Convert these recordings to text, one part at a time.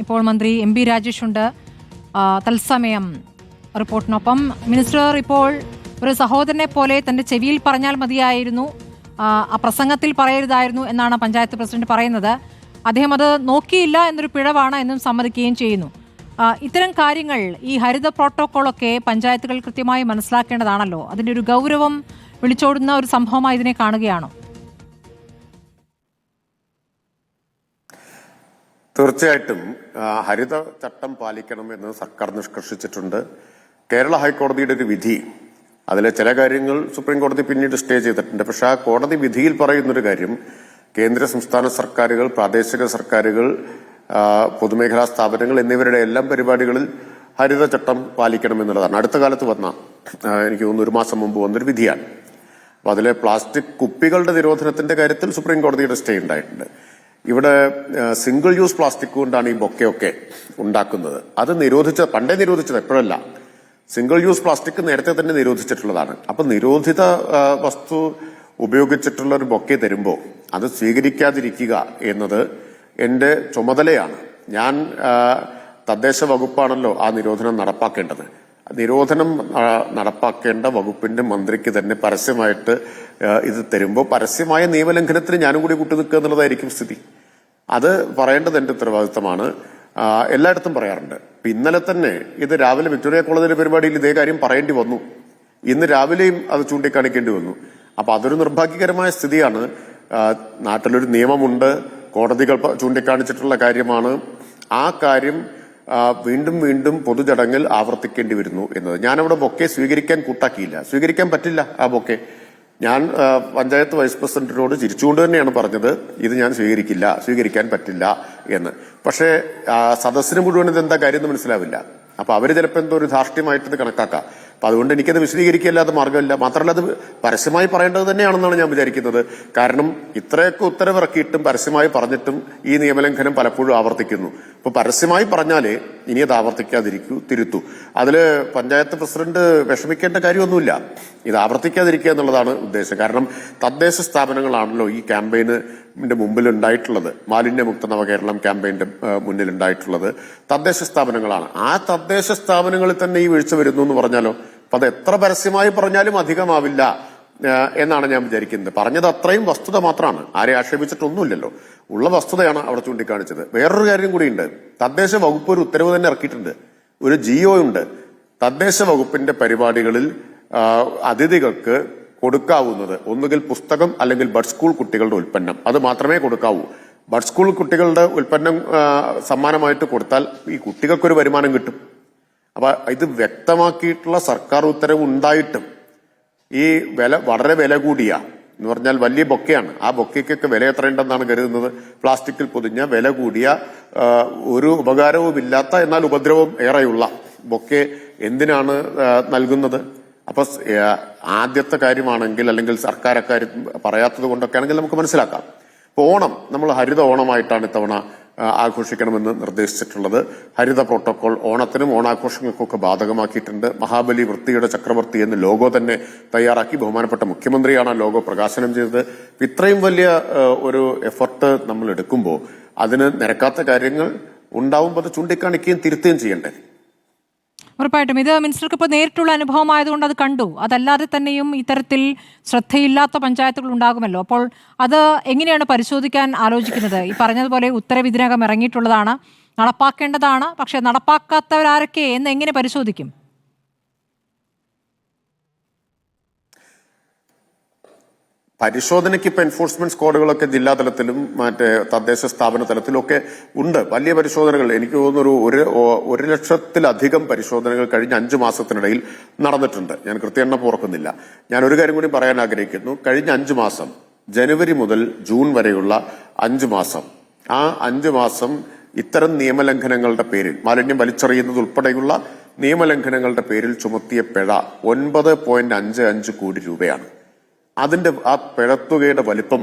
ഇപ്പോൾ മന്ത്രി M B Rajesh ഉണ്ട്. ആ, തത്സമയം റിപ്പോർട്ടിനൊപ്പം. മിനിസ്റ്റർ ഇപ്പോൾ ഒരു സഹോദരനെ പോലെ തന്റെ ചെവിയിൽ പറഞ്ഞാൽ മതിയായിരുന്നു. ആ പ്രസംഗത്തിൽ പറയരുതായിരുന്നു എന്നാണ് പഞ്ചായത്ത് പ്രസിഡന്റ് പറയുന്നത്. അദ്ദേഹം അത് നോക്കിയില്ല എന്നൊരു പിഴവാണ് എന്നും സമ്മതിക്കുകയും ചെയ്യുന്നു. ഇത്തരം കാര്യങ്ങൾ ഈ ഹരിത പ്രോട്ടോക്കോളൊക്കെ പഞ്ചായത്തുകൾ കൃത്യമായി മനസ്സിലാക്കേണ്ടതാണല്ലോ. അതിന്റെ ഒരു ഗൗരവം വിളിച്ചോടുന്ന ഒരു സംഭവമായി ഇതിനെ കാണുകയാണോ? തീർച്ചയായിട്ടും ഹരിത ചട്ടം പാലിക്കണമെന്ന് സർക്കാർ നിഷ്കർഷിച്ചിട്ടുണ്ട്. കേരള ഹൈക്കോടതിയുടെ ഒരു വിധി അതിലെ ചില കാര്യങ്ങൾ സുപ്രീം കോടതി പിന്നീട് സ്റ്റേ ചെയ്തിട്ടുണ്ട്. പക്ഷെ ആ കോടതി വിധിയിൽ പറയുന്നൊരു കാര്യം കേന്ദ്ര സംസ്ഥാന സർക്കാരുകൾ പ്രാദേശിക സർക്കാരുകൾ പൊതുമേഖലാ സ്ഥാപനങ്ങൾ എന്നിവരുടെ എല്ലാം പരിപാടികളിൽ ഹരിത ചട്ടം പാലിക്കണമെന്നുള്ളതാണ് അടുത്ത കാലത്ത് വന്ന എനിക്ക് തോന്നുന്നു ഒരു മാസം മുമ്പ് വന്നൊരു വിധിയാണ്. അപ്പൊ അതിലെ പ്ലാസ്റ്റിക് കുപ്പികളുടെ നിരോധനത്തിന്റെ കാര്യത്തിൽ സുപ്രീം കോടതിയുടെ സ്റ്റേ ഉണ്ടായിട്ടുണ്ട്. ഇവിടെ സിംഗിൾ യൂസ് പ്ലാസ്റ്റിക് കൊണ്ടാണ് ഈ ബൊക്കെയൊക്കെ ഉണ്ടാക്കുന്നത്. അത് നിരോധിച്ച പണ്ടേ നിരോധിച്ചത് എപ്പോഴല്ല. സിംഗിൾ യൂസ് പ്ലാസ്റ്റിക് നേരത്തെ തന്നെ നിരോധിച്ചിട്ടുള്ളതാണ്. അപ്പൊ നിരോധിത വസ്തു ഉപയോഗിച്ചിട്ടുള്ള ഒരു ബൊക്കെ തരുമ്പോൾ അത് സ്വീകരിക്കാതിരിക്കുക എന്നത് എന്റെ ചുമതലയാണ്. ഞാൻ തദ്ദേശ വകുപ്പാണല്ലോ ആ നിരോധനം നടപ്പാക്കേണ്ടത്. നിരോധനം നടപ്പാക്കേണ്ട വകുപ്പിന്റെ മന്ത്രിക്ക് തന്നെ പരസ്യമായിട്ട് ഇത് തരുമ്പോൾ പരസ്യമായ നിയമലംഘനത്തിന് ഞാനും കൂടി കൂട്ടി നിൽക്കുക എന്നുള്ളതായിരിക്കും സ്ഥിതി. അത് പറയേണ്ടത് എന്റെ ഉത്തരവാദിത്തമാണ്. എല്ലായിടത്തും പറയാറുണ്ട്. ഇന്നലെ തന്നെ ഇത് രാവിലെ വിക്ടോറിയ കോളേജിലെ പരിപാടിയിൽ ഇതേ കാര്യം പറയേണ്ടി വന്നു. ഇന്ന് രാവിലെയും അത് ചൂണ്ടിക്കാണിക്കേണ്ടി വന്നു. അപ്പൊ അതൊരു നിർഭാഗ്യകരമായ സ്ഥിതിയാണ്. നാട്ടിലൊരു നിയമമുണ്ട്. കോടതികൾ ചൂണ്ടിക്കാണിച്ചിട്ടുള്ള കാര്യമാണ്. ആ കാര്യം വീണ്ടും വീണ്ടും പൊതുചടങ്ങിൽ ആവർത്തിക്കേണ്ടി വരുന്നു എന്നത്. ഞാനവിടെ ബൊക്കെ സ്വീകരിക്കാൻ കൂട്ടാക്കിയില്ല. സ്വീകരിക്കാൻ പറ്റില്ല ആ ബൊക്കെ. ഞാൻ പഞ്ചായത്ത് വൈസ് പ്രസിഡന്റിനോട് ചിരിച്ചുകൊണ്ട് തന്നെയാണ് പറഞ്ഞത് ഇത് ഞാൻ സ്വീകരിക്കില്ല സ്വീകരിക്കാൻ പറ്റില്ല എന്ന്. പക്ഷേ സദസ്സിന് മുഴുവൻ എന്താ കാര്യം എന്ന് മനസ്സിലാവില്ല. അപ്പൊ അവർ ചിലപ്പോൾ എന്തോ ഒരു ധാർഷ്ട്യമായിട്ട് കണക്കാക്കാം. അപ്പൊ അതുകൊണ്ട് എനിക്കത് വിശദീകരിക്കില്ലാത്ത മാർഗമില്ല മാത്രമല്ല അത് പരസ്യമായി പറയേണ്ടത് തന്നെയാണെന്നാണ് ഞാൻ വിചാരിക്കുന്നത്. കാരണം ഇത്രയൊക്കെ ഉത്തരവിറക്കിയിട്ടും പരസ്യമായി പറഞ്ഞിട്ടും ഈ നിയമലംഘനം പലപ്പോഴും ആവർത്തിക്കുന്നു. അപ്പൊ പരസ്യമായി പറഞ്ഞാലേ ഇനി അത് ആവർത്തിക്കാതിരിക്കൂ തിരുത്തു. അതിൽ പഞ്ചായത്ത് പ്രസിഡന്റ് വിഷമിക്കേണ്ട കാര്യമൊന്നുമില്ല. ഇത് ആവർത്തിക്കാതിരിക്കുക എന്നുള്ളതാണ് ഉദ്ദേശം. കാരണം തദ്ദേശ സ്ഥാപനങ്ങളാണല്ലോ ഈ ക്യാമ്പയിന് മുമ്പിൽ ഉണ്ടായിട്ടുള്ളത് മാലിന്യമുക്ത നവകേരളം ക്യാമ്പയിന്റെ മുന്നിൽ ഉണ്ടായിട്ടുള്ളത് തദ്ദേശ സ്ഥാപനങ്ങളാണ്. ആ തദ്ദേശ സ്ഥാപനങ്ങളിൽ തന്നെ ഈ വീഴ്ച വരുന്നു എന്ന് പറഞ്ഞാലോ? അപ്പൊ അത് എത്ര പരസ്യമായി പറഞ്ഞാലും അധികമാവില്ല. എന്നാണ് ഞാൻ വിചാരിക്കുന്നത്. പറഞ്ഞത് അത്രയും വസ്തുത മാത്രമാണ്. ആരെ ആക്ഷേപിച്ചിട്ടൊന്നുമില്ലല്ലോ. ഉള്ള വസ്തുതയാണ് അവിടെ ചൂണ്ടിക്കാണിച്ചത്. വേറൊരു കാര്യം കൂടിയുണ്ട്. തദ്ദേശ വകുപ്പ് ഒരു ഉത്തരവ് തന്നെ ഇറക്കിയിട്ടുണ്ട്. ഒരു ജിഒ ഉണ്ട്. തദ്ദേശ വകുപ്പിന്റെ പരിപാടികളിൽ അതിഥികൾക്ക് കൊടുക്കാവുന്നത് ഒന്നുകിൽ പുസ്തകം അല്ലെങ്കിൽ ബഡ് സ്കൂൾ കുട്ടികളുടെ ഉൽപ്പന്നം. അത് മാത്രമേ കൊടുക്കാവൂ. ബഡ് സ്കൂൾ കുട്ടികളുടെ ഉൽപ്പന്നം സമ്മാനമായിട്ട് കൊടുത്താൽ ഈ കുട്ടികൾക്കൊരു വരുമാനം കിട്ടും. അപ്പൊ ഇത് വ്യക്തമാക്കിയിട്ടുള്ള സർക്കാർ ഉത്തരവ് ഉണ്ടായിട്ടും ഈ വില വളരെ വില കൂടിയ എന്ന് പറഞ്ഞാൽ വലിയ ബൊക്കെയാണ്. ആ ബൊക്കയ്ക്കൊക്കെ വില എത്രയുണ്ടെന്നാണ് കരുതുന്നത്? പ്ലാസ്റ്റിക്കിൽ പൊതിഞ്ഞ വില കൂടിയ ഒരു ഉപകാരവുമില്ലാത്ത എന്നാൽ ഉപദ്രവം ഏറെയുള്ള ബൊക്കെ എന്തിനാണ് നൽകുന്നത്? അപ്പൊ ആദ്യത്തെ കാര്യമാണെങ്കിൽ അല്ലെങ്കിൽ സർക്കാർ അക്കാര്യം പറയാത്തത് കൊണ്ടൊക്കെ ആണെങ്കിൽ നമുക്ക് മനസ്സിലാക്കാം. ഇപ്പൊ ഓണം നമ്മൾ ഹരിത ഓണമായിട്ടാണ് ഇത്തവണ ആഘോഷിക്കണമെന്ന് നിർദ്ദേശിച്ചിട്ടുള്ളത്. ഹരിത പ്രോട്ടോകോൾ ഓണത്തിനും ഓണാഘോഷങ്ങൾക്കൊക്കെ ബാധകമാക്കിയിട്ടുണ്ട്. മഹാബലി വൃത്തിയുടെ ചക്രവർത്തി എന്ന് ലോഗോ തന്നെ തയ്യാറാക്കി ബഹുമാനപ്പെട്ട മുഖ്യമന്ത്രിയാണ് ലോഗോ പ്രകാശനം ചെയ്തത്. ഇത്രയും വലിയ ഒരു എഫർട്ട് നമ്മൾ എടുക്കുമ്പോൾ അതിന് നിരക്കാത്ത കാര്യങ്ങൾ ഉണ്ടാവുമ്പോൾ അത് ചൂണ്ടിക്കാണിക്കുകയും തിരുത്തുകയും ചെയ്യണ്ടേ? ഉറപ്പായിട്ടും. ഇത് മിനിസ്റ്റർക്ക് ഇപ്പോൾ നേരിട്ടുള്ള അനുഭവമായതുകൊണ്ട് അത് കണ്ടു. അതല്ലാതെ തന്നെയും ഇത്തരത്തിൽ ശ്രദ്ധയില്ലാത്ത പഞ്ചായത്തുകൾ ഉണ്ടാകുമല്ലോ. അപ്പോൾ അത് എങ്ങനെയാണ് പരിശോധിക്കാൻ ആലോചിക്കുന്നത്? ഈ പറഞ്ഞതുപോലെ ഉത്തരവ് ഇതിനകം ഇറങ്ങിയിട്ടുള്ളതാണ്. നടപ്പാക്കേണ്ടതാണ്. പക്ഷേ നടപ്പാക്കാത്തവരാരൊക്കെ എന്ന് എങ്ങനെ പരിശോധിക്കും? പരിശോധനയ്ക്ക് ഇപ്പൊ എൻഫോഴ്സ്മെന്റ് സ്ക്വാഡുകളൊക്കെ ജില്ലാ തലത്തിലും മറ്റേ തദ്ദേശ സ്ഥാപന തലത്തിലൊക്കെ ഉണ്ട്. വലിയ പരിശോധനകൾ. എനിക്ക് തോന്നുന്നു ഒരു ഒരു ലക്ഷത്തിലധികം പരിശോധനകൾ കഴിഞ്ഞ അഞ്ചു മാസത്തിനിടയിൽ നടന്നിട്ടുണ്ട്. ഞാൻ കൃത്യണ്ണം ഓർക്കുന്നില്ല. ഞാൻ ഒരു കാര്യം കൂടി പറയാൻ ആഗ്രഹിക്കുന്നു. കഴിഞ്ഞ അഞ്ചു മാസം ജനുവരി മുതൽ ജൂൺ വരെയുള്ള അഞ്ചു മാസം. ആ അഞ്ചു മാസം ഇത്തരം നിയമലംഘനങ്ങളുടെ പേരിൽ മാലിന്യം വലിച്ചെറിയുന്നത് ഉൾപ്പെടെയുള്ള നിയമലംഘനങ്ങളുടെ പേരിൽ ചുമത്തിയ പിഴ ഒൻപത് പോയിന്റ് അഞ്ച് അഞ്ച് കോടി രൂപയാണ്. അതിന്റെ ആ പിഴത്തുകയുടെ വലിപ്പം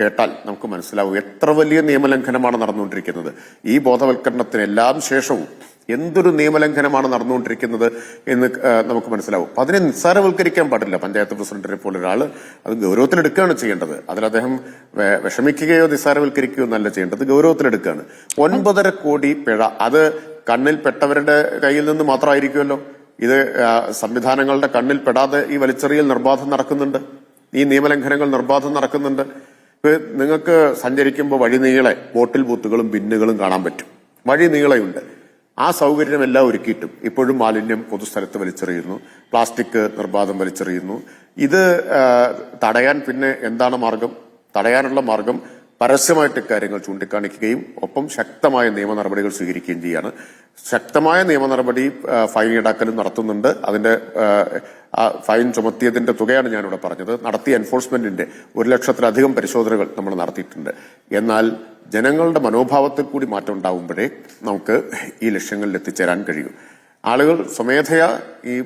കേട്ടാൽ നമുക്ക് മനസ്സിലാവും എത്ര വലിയ നിയമലംഘനമാണ് നടന്നുകൊണ്ടിരിക്കുന്നത്. ഈ ബോധവൽക്കരണത്തിന് എല്ലാം ശേഷവും എന്തൊരു നിയമലംഘനമാണ് നടന്നുകൊണ്ടിരിക്കുന്നത് എന്ന് നമുക്ക് മനസ്സിലാവും. അപ്പൊ അതിനെ നിസ്സാരവൽക്കരിക്കാൻ പാടില്ല. പഞ്ചായത്ത് പ്രസിഡന്റിനെ പോലെ അത് ഗൗരവത്തിലെടുക്കുകയാണ് ചെയ്യേണ്ടത്. അതിൽ അദ്ദേഹം വിഷമിക്കുകയോ നിസ്സാരവൽക്കരിക്കുകയോ എന്നല്ല ചെയ്യേണ്ടത്. ഗൗരവത്തിലെടുക്കുകയാണ്. ഒൻപതര കോടി പിഴ. അത് കണ്ണിൽ പെട്ടവരുടെ കയ്യിൽ നിന്ന് മാത്രമായിരിക്കുമല്ലോ. ഇത് സംവിധാനങ്ങളുടെ കണ്ണിൽ പെടാതെ ഈ വലിച്ചെറിയൽ നിർബാധം നടക്കുന്നുണ്ട്. ഈ നിയമലംഘനങ്ങൾ നിർബാധം നടക്കുന്നുണ്ട്. നിങ്ങൾക്ക് സഞ്ചരിക്കുമ്പോൾ വഴി നീളെ ബോട്ടിൽ ബൂത്തുകളും ബിന്നുകളും കാണാൻ പറ്റും. വഴി നീളയുണ്ട് ആ സൗകര്യം എല്ലാം ഒരുക്കിയിട്ടും ഇപ്പോഴും മാലിന്യം പൊതുസ്ഥലത്ത് വലിച്ചെറിയുന്നു. പ്ലാസ്റ്റിക് നിർബാധം വലിച്ചെറിയുന്നു. ഇത് തടയാൻ പിന്നെ എന്താണ് മാർഗം? തടയാനുള്ള മാർഗം പരസ്യമായിട്ട് കാര്യങ്ങൾ ചൂണ്ടിക്കാണിക്കുകയും ഒപ്പം ശക്തമായ നിയമ നടപടികൾ സ്വീകരിക്കുകയും ചെയ്യാണ്. ശക്തമായ നിയമ നടപടി ഫൈൻ ഈടാക്കലും നടത്തുന്നുണ്ട്. അതിന്റെ ഫൈൻ ചുമത്തിയതിന്റെ തുകയാണ് ഞാനിവിടെ പറഞ്ഞത്. നടത്തിയ എൻഫോഴ്സ്മെന്റിന്റെ ഒരു ലക്ഷത്തിലധികം പരിശോധനകൾ നമ്മൾ നടത്തിയിട്ടുണ്ട്. എന്നാൽ ജനങ്ങളുടെ മനോഭാവത്തിൽ കൂടി മാറ്റം ഉണ്ടാവുമ്പോഴേ നമുക്ക് ഈ ലക്ഷ്യങ്ങളിൽ എത്തിച്ചേരാൻ കഴിയൂ. ആളുകൾ സ്വമേധയാ ഈ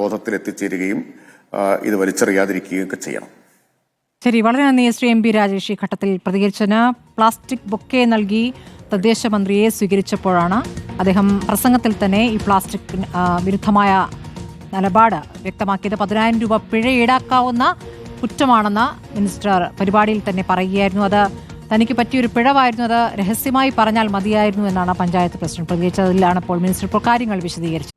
ബോധത്തിൽ എത്തിച്ചേരുകയും ഇത് വലിച്ചെറിയാതിരിക്കുകയും ഒക്കെ ചെയ്യണം. ശരി വളരെ നന്ദി ശ്രീ എം പി രാജേഷ് ഈ ഘട്ടത്തിൽ പ്രതികരിച്ചതിന്. പ്ലാസ്റ്റിക് ബൊക്കെ നൽകി തദ്ദേശ മന്ത്രിയെ സ്വീകരിച്ചപ്പോഴാണ് അദ്ദേഹം പ്രസംഗത്തിൽ തന്നെ ഈ പ്ലാസ്റ്റിക് വിരുദ്ധമായ നിലപാട് വ്യക്തമാക്കിയത്. പതിനായിരം രൂപ പിഴ ഈടാക്കാവുന്ന കുറ്റമാണെന്ന് മിനിസ്റ്റർ പരിപാടിയിൽ തന്നെ പറയുകയായിരുന്നു. അത് തനിക്ക് പറ്റിയൊരു പിഴവായിരുന്നു. അത് രഹസ്യമായി പറഞ്ഞാൽ മതിയായിരുന്നു എന്നാണ് പഞ്ചായത്ത് പ്രസിഡന്റ് പ്രതികരിച്ചതിലാണ് ഇപ്പോൾ മിനിസ്റ്റർ ഇപ്പോൾ കാര്യങ്ങൾ വിശദീകരിച്ചത്.